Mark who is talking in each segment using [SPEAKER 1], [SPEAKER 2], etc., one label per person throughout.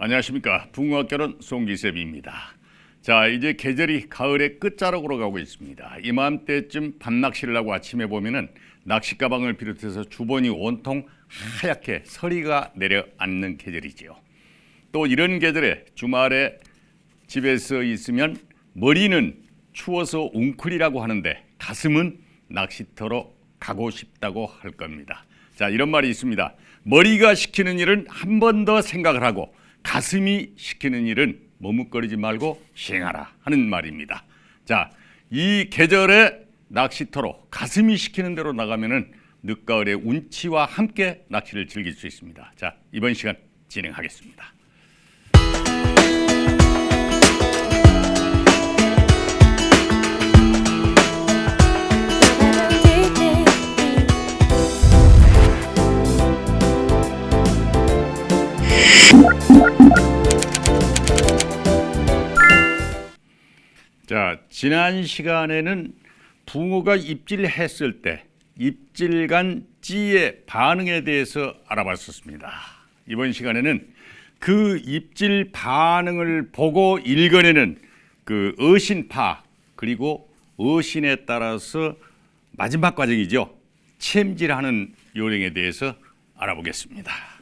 [SPEAKER 1] 안녕하십니까 붕어학교는 송기섭입니다. 자 이제 계절이 가을의 끝자락으로 가고 있습니다. 이맘때쯤 밤낚시를 하고 아침에 보면은 낚시 가방을 비롯해서 주번이 온통 하얗게 서리가 내려앉는 계절이지요. 또 이런 계절에 주말에 집에서 있으면 머리는 추워서 웅크리라고 하는데 가슴은 낚시터로 가고 싶다고 할 겁니다. 자, 이런 말이 있습니다. 머리가 시키는 일은 한 번 더 생각을 하고 가슴이 시키는 일은 머뭇거리지 말고 시행하라 하는 말입니다. 자, 이 계절에 낚시터로 가슴이 시키는 대로 나가면은 늦가을의 운치와 함께 낚시를 즐길 수 있습니다. 자, 이번 시간 진행하겠습니다. 자, 지난 시간에는 붕어가 입질했을 때 입질간 찌의 반응에 대해서 알아봤었습니다. 이번 시간에는 그 입질 반응을 보고 읽어내는 그 어신파 그리고 어신에 따라서 마지막 과정이죠. 챔질하는 요령에 대해서 알아보겠습니다.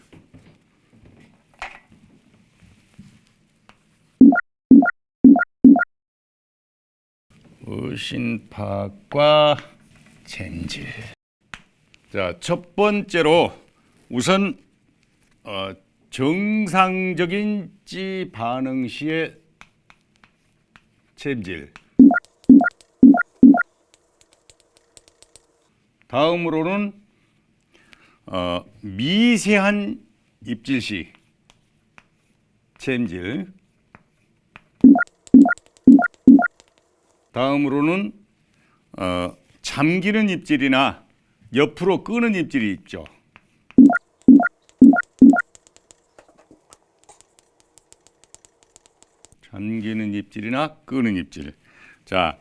[SPEAKER 1] 어신파과 챔질. 자, 첫 번째로 우선 어, 정상적인 찌 반응 시의 챔질. 다음으로는 어, 미세한 입질 시 챔질. 다음으로는 어, 잠기는 입질이나 옆으로 끄는 입질이 있죠. 잠기는 입질이나 끄는 입질. 자,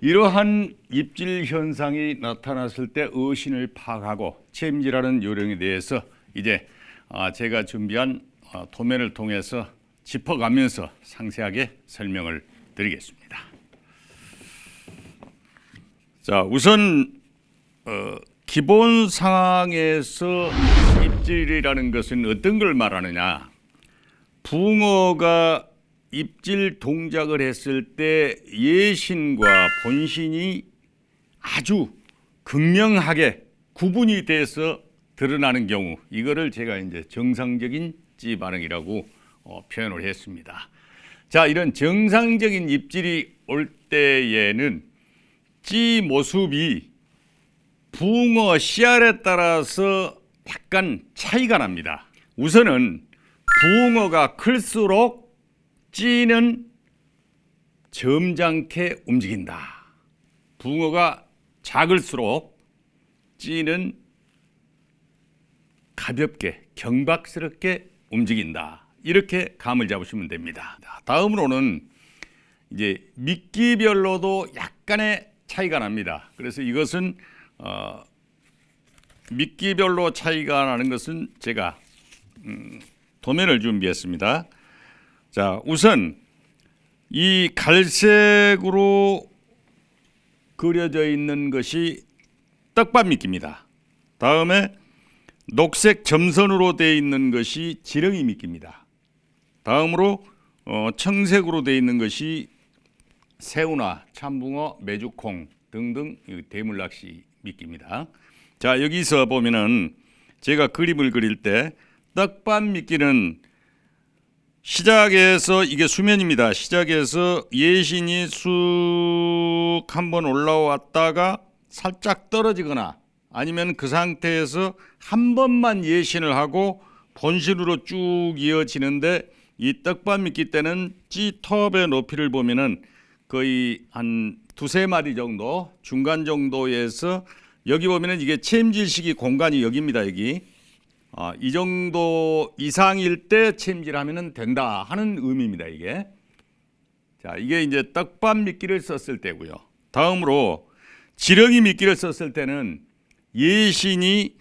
[SPEAKER 1] 이러한 입질 현상이 나타났을 때 어신을 파악하고 챔질하는 요령에 대해서 이제 아, 제가 준비한 어, 도면을 통해서 짚어가면서 상세하게 설명을 드리겠습니다. 자, 우선 어, 기본 상황에서 입질이라는 것은 어떤 걸 말하느냐? 붕어가 입질 동작을 했을 때 예신과 본신이 아주 극명하게 구분이 돼서 드러나는 경우 이거를 제가 이제 정상적인 찌 반응이라고 어, 표현을 했습니다. 자, 이런 정상적인 입질이 올 때에는 찌 모습이 붕어 씨알에 따라서 약간 차이가 납니다. 우선은 붕어가 클수록 찌는 점잖게 움직인다. 붕어가 작을수록 찌는 가볍게 경박스럽게 움직인다. 이렇게 감을 잡으시면 됩니다. 다음으로는 이제 미끼별로도 약간의 차이가 납니다. 그래서 이것은 어, 미끼별로 차이가 나는 것은 제가 음, 도면을 준비했습니다. 자, 우선 이 갈색으로 그려져 있는 것이 떡밥 미끼입니다. 다음에 녹색 점선으로 되어 있는 것이 지렁이 미끼입니다. 다음으로 어, 청색으로 되어 있는 것이 새우나 참붕어, 메주콩 등등 이 대물낚시 미끼입니다. 자 여기서 보면은 제가 그림을 그릴 때 떡밥 미끼는 시작에서 이게 수면입니다. 시작에서 예신이 쑥 한번 올라왔다가 살짝 떨어지거나 아니면 그 상태에서 한 번만 예신을 하고 본신으로 쭉 이어지는데 이 떡밥 미끼 때는 찌톱의 높이를 보면은 거의 한 두세 마리 정도 중간 정도에서 여기 보면은 이게 챔질식이 공간이 여기입니다 여기. 아, 이 정도 이상일 때 챔질하면은 된다 하는 의미입니다 이게. 자 이게 이제 떡밥 미끼를 썼을 때고요. 다음으로 지렁이 미끼를 썼을 때는 예신이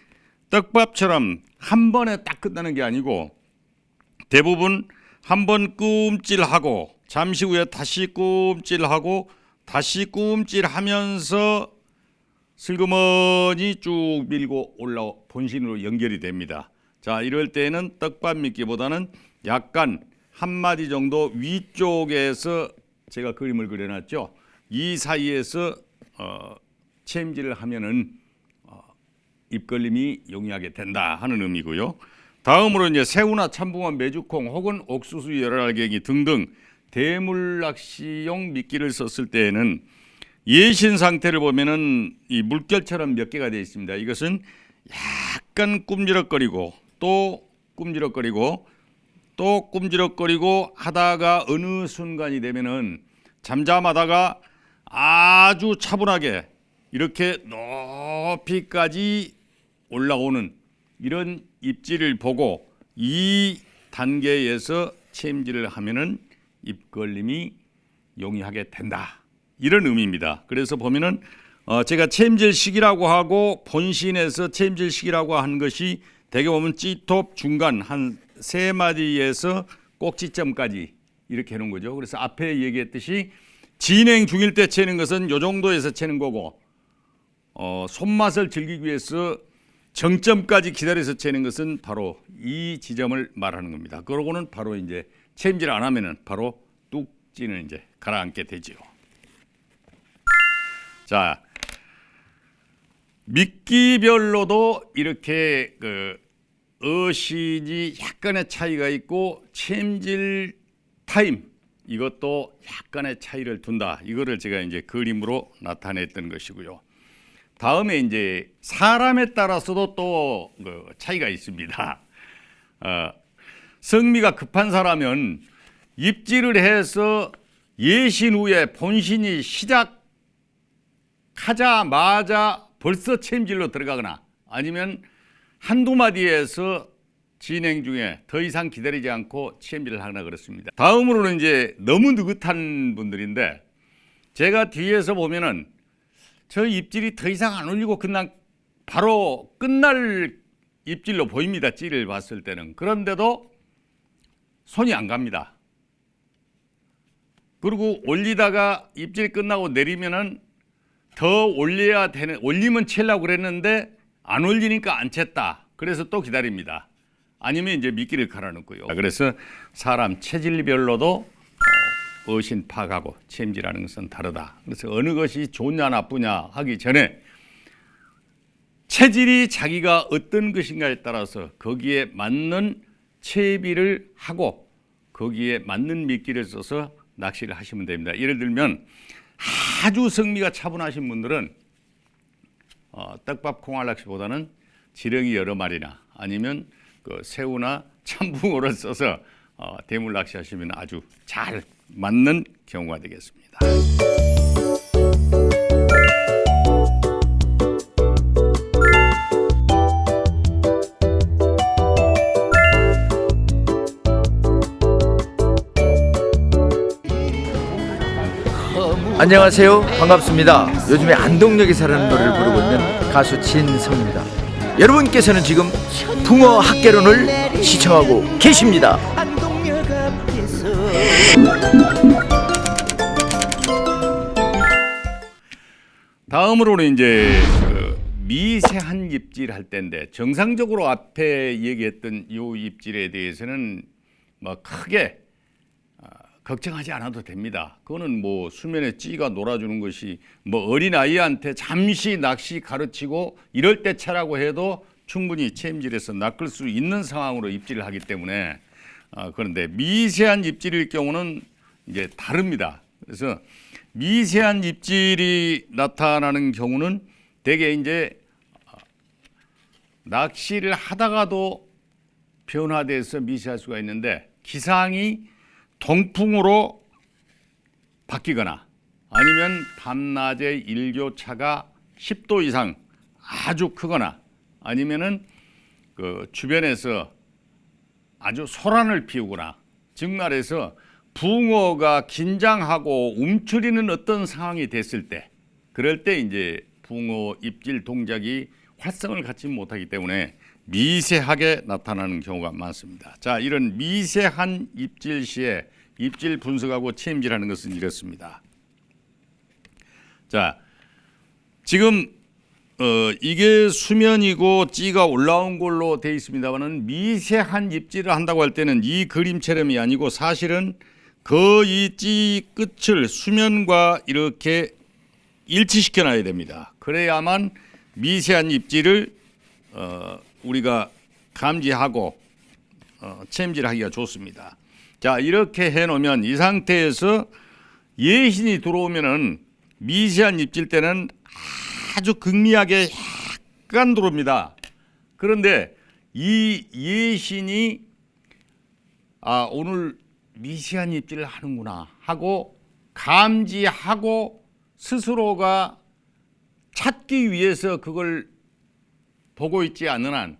[SPEAKER 1] 떡밥처럼 한 번에 딱 끝나는 게 아니고 대부분 한 번 꿈찔하고 잠시 후에 다시 꿈찔하고 다시 꿈찔하면서 슬그머니 쭉 밀고 올라 본신으로 연결이 됩니다. 자, 이럴 때는 떡밥 미끼보다는 약간 한 마디 정도 위쪽에서 제가 그림을 그려놨죠. 이 사이에서 어, 체임질을 하면은 어, 입걸림이 용이하게 된다 하는 의미고요. 다음으로 이제 새우나 참붕어, 메주콩 혹은 옥수수 열알갱이 등등 대물 낚시용 미끼를 썼을 때에는 예신 상태를 보면은 이 물결처럼 몇 개가 되어 있습니다. 이것은 약간 꿈지럭거리고 또 꿈지럭거리고 또 꿈지럭거리고 하다가 어느 순간이 되면은 잠잠하다가 아주 차분하게 이렇게 높이까지 올라오는 이런 입질을 보고 이 단계에서 체임질을 하면은 입걸림이 용이하게 된다. 이런 의미입니다. 그래서 보면은 어 제가 체임질 시기라고 하고 본신에서 체임질 시기라고 하는 것이 대개 보면 찌톱 중간 한 세 마디에서 꼭지점까지 이렇게 해놓은 거죠. 그래서 앞에 얘기했듯이 진행 중일 때 채는 것은 요 정도에서 채는 거고 어, 손맛을 즐기기 위해서 정점까지 기다려서 채는 것은 바로 이 지점을 말하는 겁니다. 그러고는 바로 이제 체임질 안 하면은 바로 뚝지는 이제 가라앉게 되지요. 자, 미끼별로도 이렇게 그 어신이 약간의 차이가 있고 체임질 타임 이것도 약간의 차이를 둔다. 이거를 제가 이제 그림으로 나타냈던 것이고요. 다음에 이제 사람에 따라서도 또 그 차이가 있습니다. 어, 성미가 급한 사람은 입질을 해서 예신 후에 본신이 시작하자마자 벌써 체임질로 들어가거나 아니면 한두 마디에서 진행 중에 더 이상 기다리지 않고 체임질을 하거나 그렇습니다. 다음으로는 이제 너무 느긋한 분들인데 제가 뒤에서 보면은 저 입질이 더 이상 안 올리고 그냥 바로 끝날 입질로 보입니다. 찌를 봤을 때는. 그런데도 손이 안 갑니다. 그리고 올리다가 입질이 끝나고 내리면은 더 올려야 되는 올리면 채려고 그랬는데 안 올리니까 안 챘다. 그래서 또 기다립니다. 아니면 이제 미끼를 갈아넣고요. 그래서 사람 체질별로도 어, 어신 파악하고 체임질하는 것은 다르다. 그래서 어느 것이 좋냐 나쁘냐 하기 전에 체질이 자기가 어떤 것인가에 따라서 거기에 맞는 채비를 하고 거기에 맞는 미끼를 써서 낚시를 하시면 됩니다. 예를 들면 아주 성미가 차분하신 분들은 어, 떡밥 콩알 낚시보다는 지렁이 여러 마리나 아니면 그 새우나 참붕어를 써서 어, 대물 낚시하시면 아주 잘 맞는 경우가 되겠습니다.
[SPEAKER 2] 안녕하세요. 반갑습니다. 요즘에 안동역에 사는 노래를 부르고 있는 가수 진성입니다. 여러분께서는 지금 붕어 학개론을 시청하고 계십니다.
[SPEAKER 1] 다음으로는 이제 그 미세한 입질 할 때인데 정상적으로 앞에 얘기했던 이 입질에 대해서는 뭐 크게 아, 걱정하지 않아도 됩니다. 그거는 뭐 수면에 찌가 놀아주는 것이 뭐 어린 아이한테 잠시 낚시 가르치고 이럴 때 차라고 해도 충분히 체임질에서 낚을 수 있는 상황으로 입질을 하기 때문에 아, 그런데 미세한 입질일 경우는 이제 다릅니다. 그래서 미세한 입질이 나타나는 경우는 대개 이제 아, 낚시를 하다가도 변화돼서 미세할 수가 있는데 기상이 동풍으로 바뀌거나 아니면 밤낮의 일교차가 10도 이상 아주 크거나 아니면은 그 주변에서 아주 소란을 피우거나 즉 말해서 붕어가 긴장하고 움츠리는 어떤 상황이 됐을 때 그럴 때 이제 붕어 입질 동작이 활성을 갖지 못하기 때문에 미세하게 나타나는 경우가 많습니다. 자, 이런 미세한 입질 시에 입질 분석하고 체임질하는 것은 이렇습니다. 자, 지금 어, 이게 수면이고 찌가 올라온 걸로 돼 있습니다만은 미세한 입질을 한다고 할 때는 이 그림처럼이 아니고 사실은 거의 찌 끝을 수면과 이렇게 일치시켜 놔야 됩니다. 그래야만 미세한 입질을 어, 우리가 감지하고 어, 챔질하기가 좋습니다. 자 이렇게 해놓으면 이 상태에서 예신이 들어오면은 미세한 입질 때는 아주 극미하게 약간 들어옵니다. 그런데 이 예신이 아 오늘 미세한 입질을 하는구나 하고 감지하고 스스로가 찾기 위해서 그걸 보고 있지 않는 한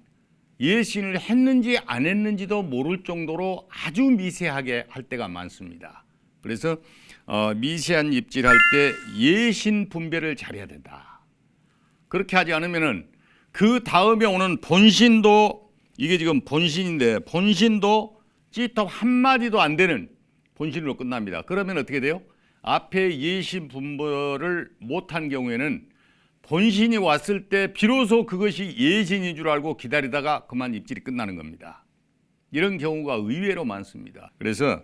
[SPEAKER 1] 예신을 했는지 안 했는지도 모를 정도로 아주 미세하게 할 때가 많습니다. 그래서 어, 미세한 입질할 때 예신 분별을 잘해야 된다. 그렇게 하지 않으면은 그 다음에 오는 본신도 이게 지금 본신인데 본신도 찌톱 한 마디도 안 되는 본신으로 끝납니다. 그러면 어떻게 돼요? 앞에 예신 분별을 못한 경우에는 본신이 왔을 때 비로소 그것이 예신인 줄 알고 기다리다가 그만 입질이 끝나는 겁니다. 이런 경우가 의외로 많습니다. 그래서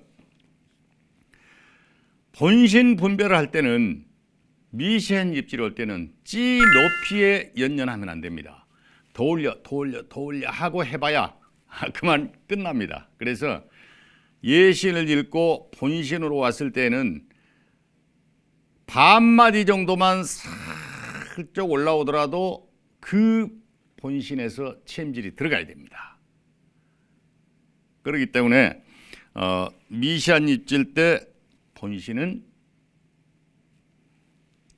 [SPEAKER 1] 본신 분별을 할 때는 미세한 입질 올 때는 찌 높이에 연연하면 안 됩니다. 더 올려, 더 올려, 더 올려 하고 해봐야 그만 끝납니다. 그래서 예신을 읽고 본신으로 왔을 때는 반마디 정도만 살짝 올라오더라도 그 본신에서 챔질이 들어가야 됩니다. 그렇기 때문에 어, 미시한 입질 때 본신은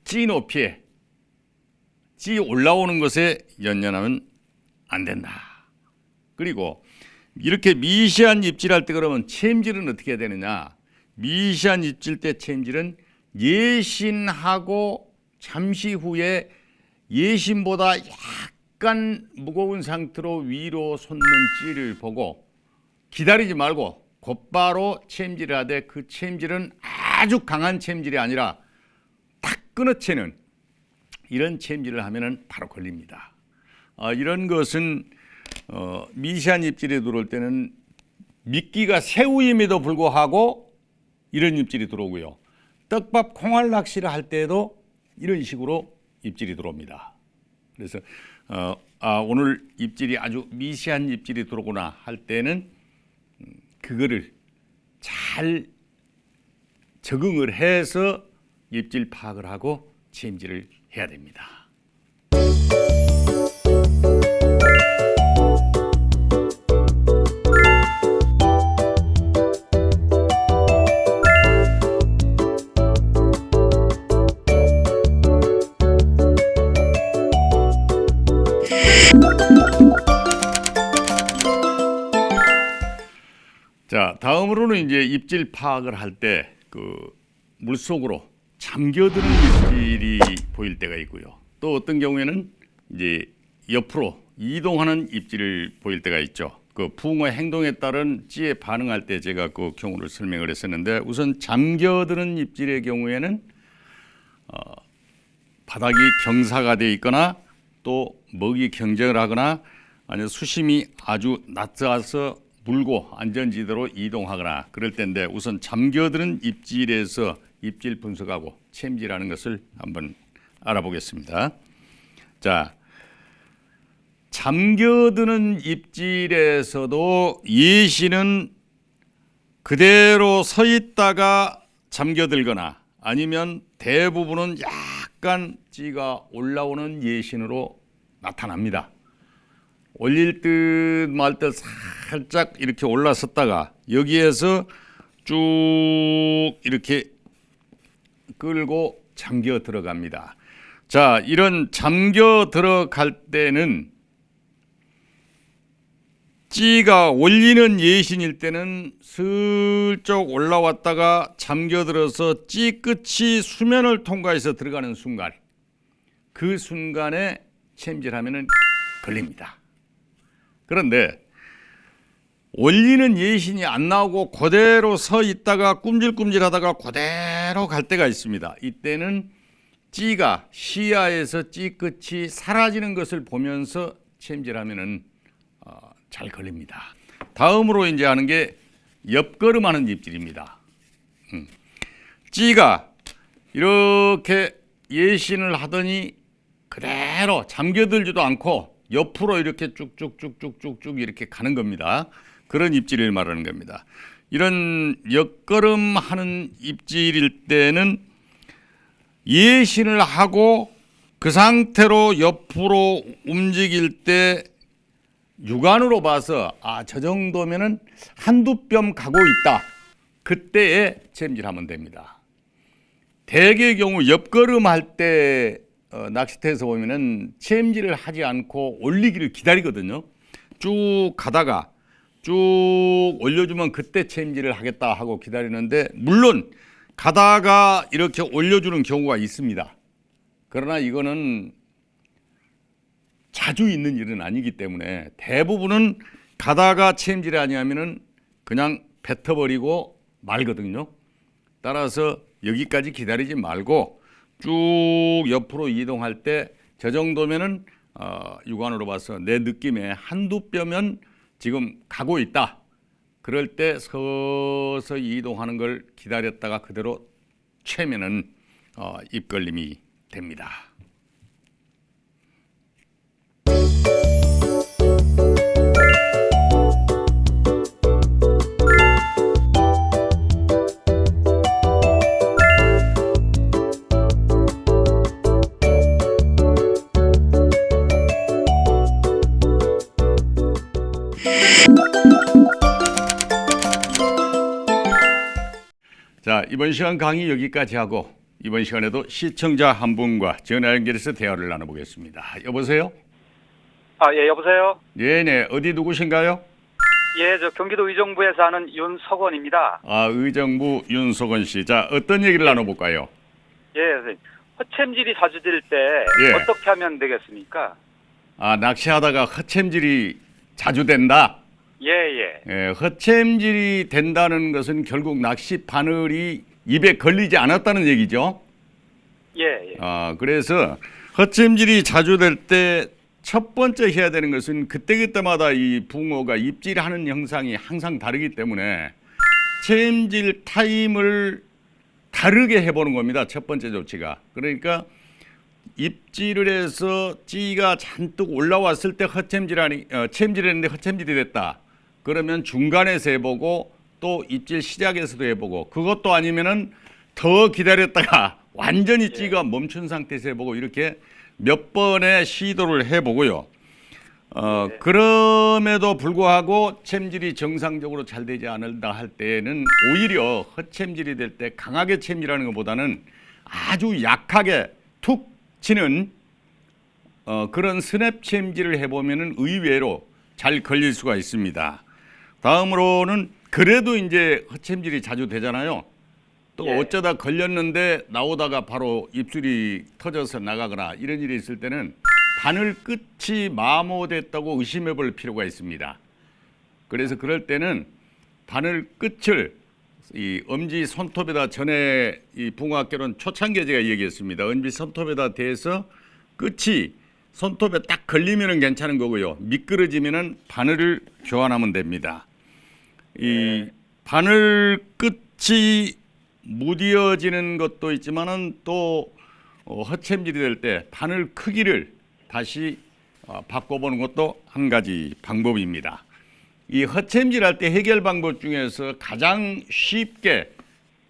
[SPEAKER 1] 찌 높이에 찌 올라오는 것에 연연하면 안 된다. 그리고 이렇게 미시한 입질할 때 그러면 챔질은 어떻게 해야 되느냐? 미시한 입질 때 챔질은 예신하고 잠시 후에 예신보다 약간 무거운 상태로 위로 솟는 찌를 보고 기다리지 말고 곧바로 챔질을 하되 그 챔질은 아주 강한 챔질이 아니라 탁 끊어채는 이런 챔질을 하면은 바로 걸립니다. 어, 이런 것은 어, 미세한 입질이 들어올 때는 미끼가 새우임에도 불구하고 이런 입질이 들어오고요. 떡밥 콩알 낚시를 할 때에도 이런 식으로 입질이 들어옵니다. 그래서 어, 아, 오늘 입질이 아주 미세한 입질이 들어오구나 할 때는 음, 그거를 잘 적응을 해서 입질 파악을 하고 체임질을 해야 됩니다. 다음으로는 이제 입질 파악을 할 때 그 물속으로 잠겨드는 입질이 보일 때가 있고요. 또 어떤 경우에는 이제 옆으로 이동하는 입질을 보일 때가 있죠. 그 붕어의 행동에 따른 찌에 반응할 때 제가 그 경우를 설명을 했었는데 우선 잠겨드는 입질의 경우에는 어, 바닥이 경사가 돼 있거나 또 먹이 경쟁을 하거나 아니면 수심이 아주 낮아서 물고 안전지대로 이동하거나 그럴 때인데 우선 잠겨드는 입질에서 입질 분석하고 챔질하는 것을 한번 알아보겠습니다. 자, 잠겨드는 입질에서도 예시는 그대로 서 있다가 잠겨들거나 아니면 대부분은 약간 찌가 올라오는 예신으로 나타납니다. 올릴 듯 말 듯 살짝 이렇게 올라섰다가 여기에서 쭉 이렇게 끌고 잠겨 들어갑니다. 자, 이런 잠겨 들어갈 때는 찌가 올리는 예신일 때는 슬쩍 올라왔다가 잠겨들어서 찌 끝이 수면을 통과해서 들어가는 순간 그 순간에 챔질하면은 걸립니다. 그런데 올리는 예신이 안 나오고 그대로 서 있다가 꿈질꿈질하다가 그대로 갈 때가 있습니다. 이때는 찌가 시야에서 찌 끝이 사라지는 것을 보면서 챔질하면은 어, 잘 걸립니다. 다음으로 이제 하는 게 옆걸음하는 입질입니다. 음. 찌가 이렇게 예신을 하더니 그대로 잠겨들지도 않고 옆으로 이렇게 쭉쭉쭉쭉쭉쭉 이렇게 가는 겁니다. 그런 입질을 말하는 겁니다. 이런 옆걸음 하는 입질일 때는 예신을 하고 그 상태로 옆으로 움직일 때 육안으로 봐서 아 저 정도면은 한두 뼘 가고 있다. 그때에 챔질하면 됩니다. 대개의 경우 옆걸음 할 때 어, 낚시터에서 보면은 챔질을 하지 않고 올리기를 기다리거든요. 쭉 가다가 쭉 올려주면 그때 챔질을 하겠다 하고 기다리는데 물론 가다가 이렇게 올려주는 경우가 있습니다. 그러나 이거는 자주 있는 일은 아니기 때문에 대부분은 가다가 챔질이 아니하면은 그냥 뱉어버리고 말거든요. 따라서 여기까지 기다리지 말고 쭉 옆으로 이동할 때 저 정도면은 어, 육안으로 봐서 내 느낌에 한두 뼈면 지금 가고 있다. 그럴 때 서서히 이동하는 걸 기다렸다가 그대로 채면은 어, 입걸림이 됩니다. 자 이번 시간 강의 여기까지 하고 이번 시간에도 시청자 한 분과 전화 연결해서 대화를 나눠보겠습니다. 여보세요?
[SPEAKER 3] 아, 예, 여보세요?
[SPEAKER 1] 네네 어디 누구신가요?
[SPEAKER 3] 예, 저 경기도 의정부에 사는 윤석원입니다.
[SPEAKER 1] 아 의정부 윤석원 씨. 자 어떤 얘기를 나눠볼까요?
[SPEAKER 3] 예, 선생님. 허챔질이 자주 될때
[SPEAKER 1] 예.
[SPEAKER 3] 어떻게 하면 되겠습니까?
[SPEAKER 1] 아 낚시하다가 허챔질이 자주 된다.
[SPEAKER 3] 예, 예.
[SPEAKER 1] 예, 허챔질이 된다는 것은 결국 낚시 바늘이 입에 걸리지 않았다는 얘기죠.
[SPEAKER 3] 예, 예.
[SPEAKER 1] 아, 그래서 허챔질이 자주 될 때 첫 번째 해야 되는 것은 그때 그때마다 이 붕어가 입질하는 형상이 항상 다르기 때문에 챔질 타임을 다르게 해보는 겁니다. 첫 번째 조치가. 그러니까 입질을 해서 찌가 잔뜩 올라왔을 때 허챔질하니 어, 챔질했는데 허챔질이 됐다. 그러면 중간에서 해보고 또 입질 시작에서도 해보고 그것도 아니면은 더 기다렸다가 완전히 찌가 멈춘 상태에서 해보고 이렇게 몇 번의 시도를 해보고요. 어,
[SPEAKER 3] 네.
[SPEAKER 1] 그럼에도 불구하고 챔질이 정상적으로 잘 되지 않는다 할 때는 오히려 허챔질이 될 때 강하게 챔질하는 것보다는 아주 약하게 툭 치는 어, 그런 스냅 챔질을 해보면은 의외로 잘 걸릴 수가 있습니다. 다음으로는 그래도 이제 허챔질이 자주 되잖아요. 또
[SPEAKER 3] 예.
[SPEAKER 1] 어쩌다 걸렸는데 나오다가 바로 입술이 터져서 나가거나 이런 일이 있을 때는 바늘 끝이 마모됐다고 의심해 볼 필요가 있습니다. 그래서 그럴 때는 바늘 끝을 이 엄지 손톱에다 전에 이 붕어학교는 초창기에 제가 얘기했습니다. 엄지 손톱에다 대서 끝이 손톱에 딱 걸리면 은 괜찮은 거고요. 미끄러지면 은 바늘을 교환하면 됩니다. 이 바늘 끝이 무디어지는 것도 있지만은 또 어, 허챔질이 될 때 바늘 크기를 다시 어, 바꿔보는 것도 한 가지 방법입니다. 이 허챔질할 때 해결 방법 중에서 가장 쉽게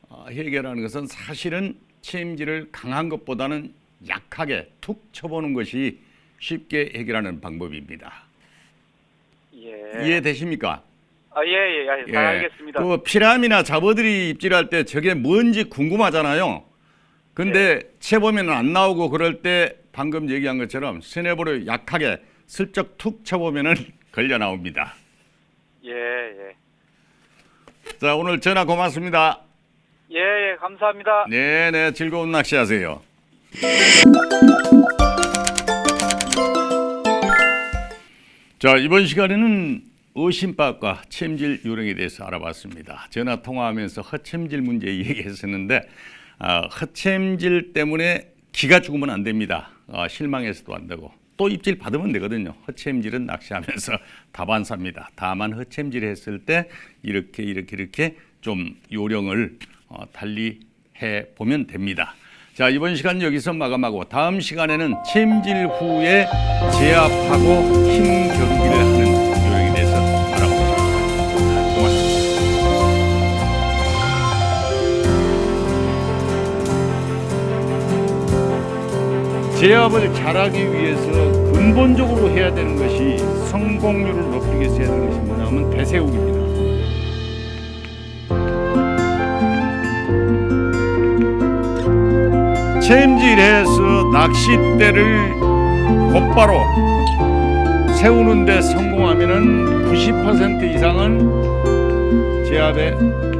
[SPEAKER 1] 어, 해결하는 것은 사실은 챔질을 강한 것보다는 약하게 툭 쳐보는 것이 쉽게 해결하는 방법입니다.
[SPEAKER 3] 예.
[SPEAKER 1] 이해되십니까?
[SPEAKER 3] 아, 예, 예. 예. 잘 알겠습니다.
[SPEAKER 1] 그 피라미나 잡어들이 입질할 때 저게 뭔지 궁금하잖아요. 근데 채보면 안 나오고 그럴 때 방금 얘기한 것처럼 스냅으로 약하게 슬쩍 툭 쳐보면은 걸려 나옵니다.
[SPEAKER 3] 예, 예.
[SPEAKER 1] 자 오늘 전화 고맙습니다.
[SPEAKER 3] 예, 예. 감사합니다.
[SPEAKER 1] 네 네 즐거운 낚시하세요. 자 이번 시간에는 어심밥과 챔질 요령에 대해서 알아봤습니다. 전화 통화하면서 허챔질 문제 얘기했었는데 아, 허챔질 때문에 기가 죽으면 안 됩니다. 아, 실망해서도 안 되고 또 입질 받으면 되거든요. 허챔질은 낚시하면서 다반사입니다. 다만 허챔질 했을 때 이렇게 이렇게 이렇게 좀 요령을 어, 달리 해 보면 됩니다. 자 이번 시간 여기서 마감하고 다음 시간에는 챔질 후에 제압하고 힘 겨루기를 제압을 잘하기 위해서 근본적으로 해야 되는 것이 성공률을 높이기 위해서 해야 되는 것이 뭐냐면 대세우기입니다. 챔질해서 낚싯대를 곧바로 세우는데 성공하면 은 90% 이상은 제압에.